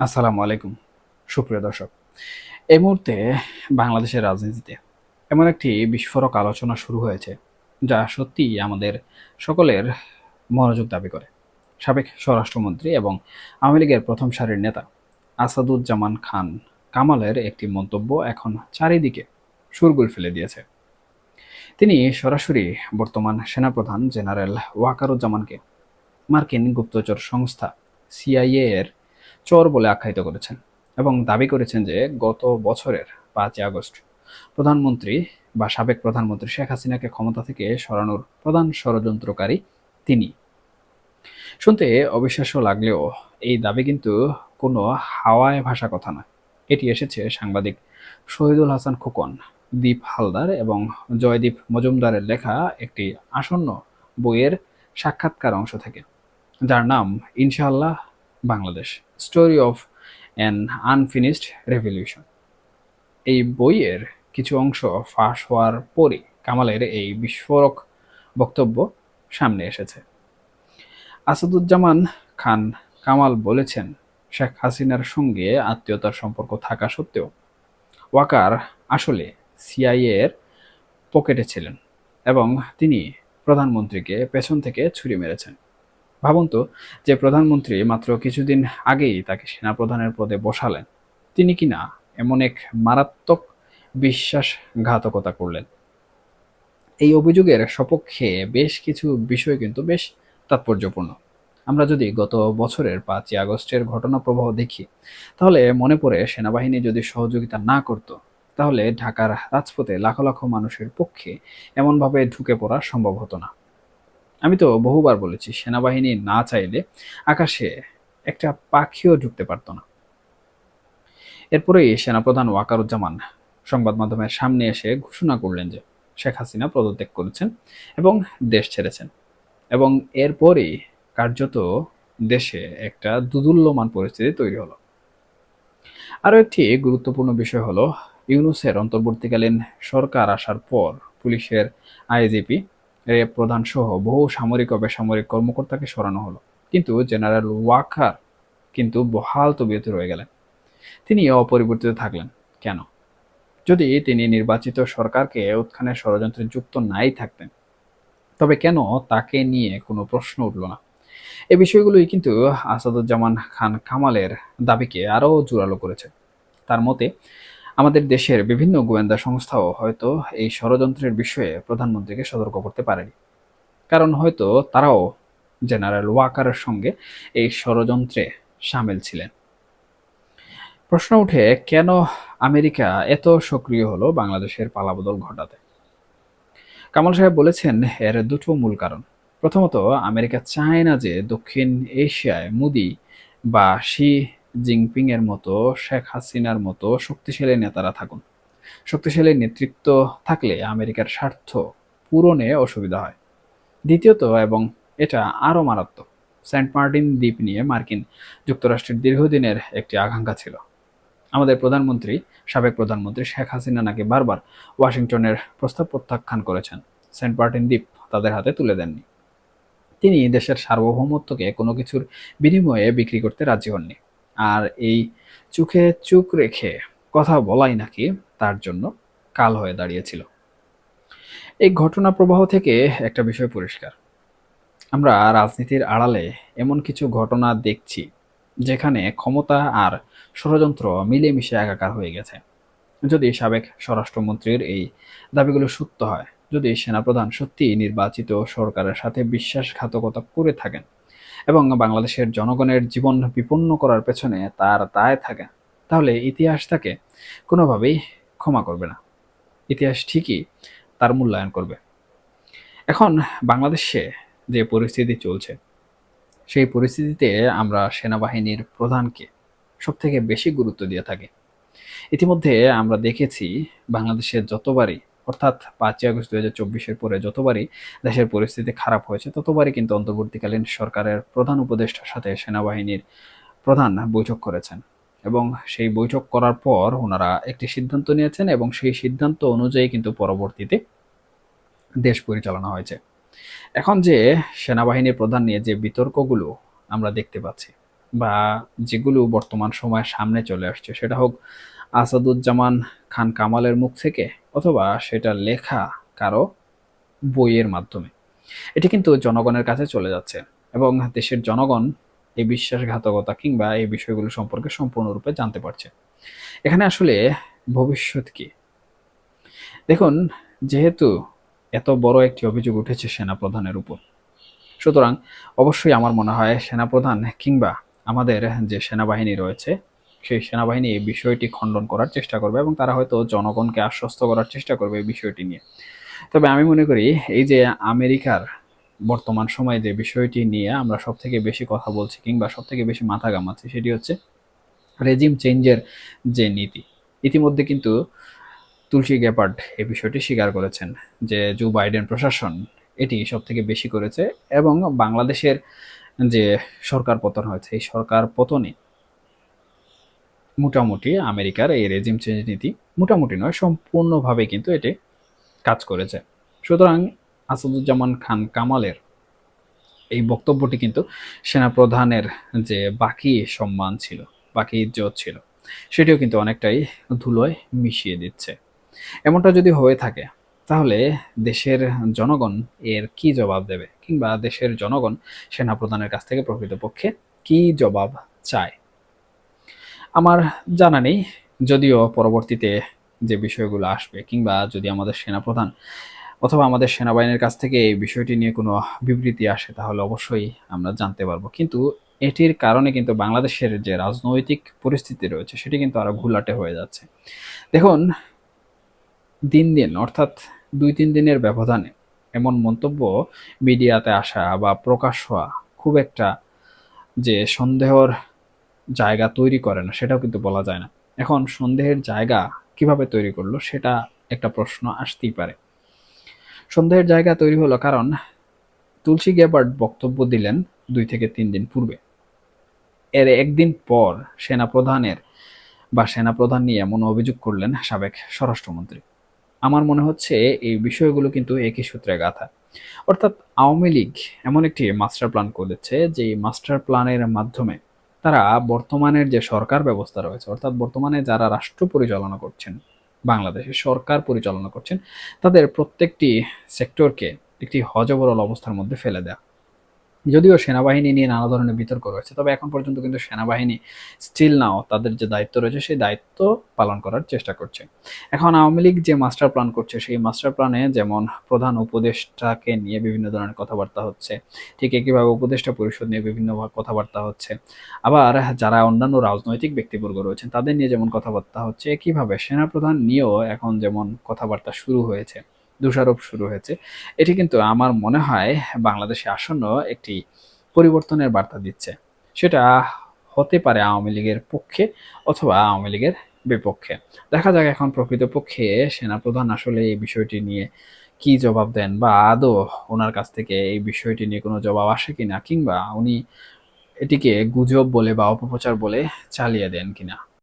আসসালামু আলাইকুম। সুপ্রিয় দর্শক, এই মুহূর্তে বাংলাদেশের রাজনীতিতে এমন একটি বিস্ফোরক আলোচনা শুরু হয়েছে, যা সত্যিই আমাদের সকলের মনোযোগ দাবি করে। সাবেক স্বরাষ্ট্রমন্ত্রী এবং আওয়ামী লীগের প্রথম সারির নেতা আসাদুজ্জামান খান কামালের একটি মন্তব্য এখন চারিদিকে সুরগুল ফেলে দিয়েছে। তিনি সরাসরি বর্তমান সেনাপ্রধান জেনারেল ওয়াকারুজ্জামানকে মার্কিন গুপ্তচর সংস্থা সিআইএ এর চোর বলে আখ্যায়িত করেছেন এবং দাবি করেছেন যে গত বছরের পাঁচই আগস্ট প্রধানমন্ত্রী বা সাবেক প্রধানমন্ত্রী শেখ হাসিনাকে ক্ষমতা থেকে সরানোর প্রধান ষড়যন্ত্রকারী তিনি। শুনতে অবিশ্বাস্য লাগলেও এই দাবি কিন্তু কোনো হাওয়ায় ভাষা কথা না এটি এসেছে সাংবাদিক শহীদুল হাসান খোকন, দীপ হালদার এবং জয়দীপ মজুমদারের লেখা একটি আসন্ন বইয়ের সাক্ষাৎকার অংশ থেকে, যার নাম ইনশাআল্লাহ Bangladesh story of an unfinished revolution এই বইয়ের কিছু অংশ ফাঁস হওয়ার পরই কামালের এই বিস্ফোরক বক্তব্য সামনে এসেছে। আসাদুজ্জামান খান কামাল বলেছেন, শেখ হাসিনার সঙ্গে আত্মীয়তার সম্পর্ক থাকা সত্ত্বেও ওয়াকার আসলে সিআইএ এর পকেটে ছিলেন এবং তিনি প্রধানমন্ত্রীকে পেছন থেকে ছুরি মেরেছেন। ভাবুন তো যে প্রধানমন্ত্রী মাত্র কিছুদিন আগেই তাকে সেনাপ্রধানের পদে বসালেন। তিনি কিনা এমন এক মারাত্মক বিশ্বাসঘাতকতা করলেন। এই অভিযোগের সপক্ষে বেশ কিছু বিষয় কিন্তু বেশ তাৎপর্যপূর্ণ। আমরা যদি গত বছরের পাঁচই আগস্টের ঘটনা প্রবাহ দেখি, তাহলে মনে পড়ে সেনাবাহিনী যদি সহযোগিতা না করত, তাহলে ঢাকার রাজপথে লাখো লাখো মানুষের পক্ষে এমনভাবে ঢুকে পড়া সম্ভব হতো না। আমি তো বহুবার বলেছি, সেনাবাহিনী না চাইলে আকাশে একটা পাখিও ঢুকতে পারতো না। এরপরেই সেনাপ্রধান ওয়াকারুজ্জামান সংবাদ মাধ্যমের সামনে এসে ঘোষণা করলেন যে শেখ হাসিনা পদত্যাগ করেছেন এবং দেশ ছেড়েছেন এবং এরপরেই কার্যত দেশে একটা দুদুল্যমান পরিস্থিতি তৈরি হলো। আরও একটি গুরুত্বপূর্ণ বিষয় হলো, ইউনুসের অন্তর্বর্তীকালীন সরকার আসার পর পুলিশের আইজিপি র্যাব প্রধান সহ বহু সামরিক ও বেসামরিক কর্মকর্তাকে সরানো হলো। কিন্তু জেনারেল ওয়াকার কিন্তু বহাল তবিয়তে রয়ে গেলেন। তিনি অপরিবর্তিত থাকলেন। কেন? যদি তিনি নির্বাচিত সরকারকে উত্থানের ষড়যন্ত্রে যুক্ত নাই থাকতেন, তবে কেন তাকে নিয়ে কোনো প্রশ্ন উঠল না? এ বিষয়গুলোই কিন্তু আসাদুজ্জামান খান কামালের দাবিকে আরও জোরালো করেছে। তার মতে আমাদের দেশের বিভিন্ন গোয়েন্দা সংস্থাও হয়তো এই ষড়যন্ত্রের বিষয়ে প্রধানমন্ত্রীকে সতর্ক করতে পারেনি। কারণ হয়তো তারাও জেনারেল ওয়াকারের সঙ্গে এই ষড়যন্ত্রে সামিল ছিলেন। প্রশ্ন উঠে, কেন আমেরিকা এত সক্রিয় হলো বাংলাদেশের পালাবদল ঘটাতে? কামাল সাহেব বলেছেন, এর দুটো মূল কারণ। প্রথমত, আমেরিকা চায় না যে দক্ষিণ এশিয়ায় মোদি বা শি জিনপিং এর মতো, শেখ হাসিনার মতো শক্তিশালী নেতারা থাকুন। শক্তিশালী নেতৃত্ব থাকলে আমেরিকার স্বার্থ পূরণে অসুবিধা হয়। দ্বিতীয়ত, এবং এটা আরও মারাত্মক, সেন্ট মার্টিন দ্বীপ নিয়ে মার্কিন যুক্তরাষ্ট্রের দীর্ঘদিনের একটি আকাঙ্ক্ষা ছিল। আমাদের প্রধানমন্ত্রী, সাবেক প্রধানমন্ত্রী শেখ হাসিনা নাকি বারবার ওয়াশিংটনের প্রস্তাব প্রত্যাখ্যান করেছেন। সেন্ট মার্টিন দ্বীপ তাদের হাতে তুলে দেননি। তিনি দেশের সার্বভৌমত্বকে কোনো কিছুর বিনিময়ে বিক্রি করতে রাজি হননি। আর এই চোখে চোখ রেখে কথা বলাই নাকি তার জন্য কাল হয়ে দাঁড়িয়েছিল। এই ঘটনা প্রবাহ থেকে একটা বিষয় পরিষ্কার। আমরা রাজনীতির আড়ালে এমন কিছু ঘটনা দেখছি, যেখানে ক্ষমতা আর ষড়যন্ত্র মিলেমিশে একাকার হয়ে গেছে। যদি সাবেক স্বরাষ্ট্রমন্ত্রীর এই দাবিগুলো সত্য হয়, যদি সেনাপ্রধান সত্যিই নির্বাচিত সরকারের সাথে বিশ্বাসঘাতকতা করে থাকেন এবং বাংলাদেশের জনগণের জীবন বিপন্ন করার পেছনে তার দায় থাকে, তাহলে ইতিহাস তাকে কোনোভাবেই ক্ষমা করবে না। ইতিহাস ঠিকই তার মূল্যায়ন করবে। এখন বাংলাদেশে যে পরিস্থিতি চলছে, সেই পরিস্থিতিতে আমরা সেনাবাহিনীর প্রধানকে সবথেকে বেশি গুরুত্ব দিয়ে থাকি। ইতিমধ্যে আমরা দেখেছি বাংলাদেশের যতবারই অর্থাৎ পাঁচই আগস্ট দু হাজার চব্বিশের পরে যতবারই দেশের পরিস্থিতি খারাপ হয়েছে, ততবারই কিন্তু অন্তর্বর্তীকালীন সরকারের প্রধান উপদেষ্টার সাথে সেনাবাহিনীর প্রধান বৈঠক করেছেন। এবং সেই বৈঠক করার পর ওনারা একটি সিদ্ধান্ত নিয়েছেন এবং সেই সিদ্ধান্ত অনুযায়ী কিন্তু পরবর্তীতে দেশ পরিচালনা হয়েছে। এখন যে সেনাবাহিনীর প্রধান নিয়ে যে বিতর্কগুলো আমরা দেখতে পাচ্ছি বা যেগুলো বর্তমান সময়ের সামনে চলে আসছে, সেটা হোক আসাদুজ্জামান খান কামালের মুখ থেকে অথবা সেটা লেখা কারও বইয়ের মাধ্যমে। এটি কিন্তু জনগণের কাছে চলে যাচ্ছে এবং দেশের জনগণ এই বিশ্বাসঘাতকতা কিংবা এই বিষয়গুলো সম্পর্কে সম্পূর্ণরূপে জানতে পারছে। এখানে আসলে ভবিষ্যৎ কি? দেখুন, যেহেতু এত বড় একটি অভিযোগ উঠেছে সেনাপ্রধানের উপর, সুতরাং অবশ্যই আমার মনে হয় সেনাপ্রধান কিংবা আমাদের যে সেনাবাহিনী রয়েছে সেই সেনাবাহিনী এই বিষয়টি খণ্ডন করার চেষ্টা করবে এবং তারা হয়তো জনগণকে আশ্বস্ত করার চেষ্টা করবে এই বিষয়টি নিয়ে। তবে আমি মনে করি এই যে আমেরিকার বর্তমান সময়ে যে বিষয়টি নিয়ে আমরা সব থেকে বেশি কথা বলছি কিংবা সব থেকে বেশি মাথা ঘামাচ্ছি সেটি হচ্ছে রেজিম চেঞ্জের যে নীতি। ইতিমধ্যে কিন্তু তুলসী গ্যাপার্ড এই বিষয়টি স্বীকার করেছেন যে জো বাইডেন প্রশাসন এটি সব থেকে বেশি করেছে এবং বাংলাদেশের যে সরকার পতন হয়েছে, এই সরকার পতনে মোটামুটি আমেরিকার এই রেজিম চেঞ্জ নীতি মোটামুটি নয়, সম্পূর্ণভাবে কিন্তু এটি কাজ করেছে। সুতরাং আসাদুজ্জামান খান কামালের এই বক্তব্যটি কিন্তু সেনাপ্রধানের যে বাকি সম্মান ছিল, বাকি ইজ্জত ছিল, সেটিও কিন্তু অনেকটাই ধুলোয় মিশিয়ে দিচ্ছে। এমনটা যদি হয়ে থাকে, তাহলে দেশের জনগণ এর কি জবাব দেবে? কিংবা দেশের জনগণ সেনাপ্রধানের কাছ থেকে প্রকৃতপক্ষে কি জবাব চায়? আমার জানা নেই, যদিও পরবর্তীতে যে বিষয়গুলো আসবে, কিংবা যদি আমাদের সেনাপ্রধান অথবা আমাদের সেনাবাহিনীর কাছ থেকে এই বিষয়টি নিয়ে কোনো বিবৃতি আসে, তাহলে অবশ্যই আমরা জানতে পারব। কিন্তু এটির কারণে কিন্তু বাংলাদেশের যে রাজনৈতিক পরিস্থিতি রয়েছে, সেটি কিন্তু আরও ঘোলাটে হয়ে যাচ্ছে। দেখুন, দিন দিন, অর্থাৎ দুই তিন দিনের ব্যবধানে এমন মন্তব্য মিডিয়াতে আসা বা প্রকাশ হওয়া খুব একটা যে সন্দেহর জায়গা তৈরি করে না, সেটাও কিন্তু বলা যায় না। এখন সন্দেহের জায়গা কীভাবে তৈরি করল সেটা একটা প্রশ্ন আসতেই পারে। সন্দেহের জায়গা তৈরি হলো কারণ তুলসী গ্যাবার্ড বক্তব্য দিলেন দুই থেকে তিন দিন পূর্বে। এর একদিন পর সেনাপ্রধানের বা সেনাপ্রধান নিয়ে এমন অভিযোগ করলেন সাবেক স্বরাষ্ট্রমন্ত্রী। আমার মনে হচ্ছে এই বিষয়গুলো কিন্তু একই সূত্রে গাথা। অর্থাৎ আওয়ামী লীগ এমন একটি মাস্টার প্ল্যান করেছে যে মাস্টার প্ল্যানের মাধ্যমে তারা বর্তমানের যে সরকার ব্যবস্থা রয়েছে, অর্থাৎ বর্তমানে যারা রাষ্ট্র পরিচালনা করছেন, বাংলাদেশে সরকার পরিচালনা করছেন, তাদের প্রত্যেকটি সেক্টরকে একটি হজবরল অবস্থার মধ্যে ফেলে দেয়া। যদিও সেনাবাহিনী নিয়ে নানা ধরনের বিতর্ক রয়েছে, তবে এখন পর্যন্ত কিন্তু সেনাবাহিনী স্টিল নাও তাদের যে দায়িত্ব রয়েছে, সেই দায়িত্ব পালন করার চেষ্টা করছে। এখন আওয়ামী লীগ যে মাস্টার প্ল্যান করছে, সেই মাস্টার প্ল্যানে যেমন প্রধান উপদেষ্টাকে নিয়ে বিভিন্ন ধরনের কথাবার্তা হচ্ছে, ঠিক একইভাবে উপদেষ্টা পরিষদ নিয়ে বিভিন্ন কথাবার্তা হচ্ছে। আবার যারা অন্যান্য রাজনৈতিক ব্যক্তিবর্গ রয়েছেন, তাদের নিয়ে যেমন কথাবার্তা হচ্ছে, একইভাবে সেনাপ্রধান নিয়েও এখন যেমন কথাবার্তা শুরু হয়েছে। দোষারোপ শুরু হয়েছে। এটি কিন্তু আমার মনে হয় বাংলাদেশে আসন্ন একটি পরিবর্তনের বার্তা দিচ্ছে। সেটা হতে পারে আওয়ামী লীগের পক্ষে অথবা আওয়ামী লীগের বিপক্ষে। দেখা যাক এখন প্রকৃতপক্ষে সেনাপ্রধান আসলে এই বিষয়টি নিয়ে কি জবাব দেন বা আদৌ ওনার কাছ থেকে এই বিষয়টি নিয়ে কোনো জবাব আসে কিনা কিংবা উনি এটিকে গুজব বলে বা অপপ্রচার বলে চালিয়ে দেন কিনা।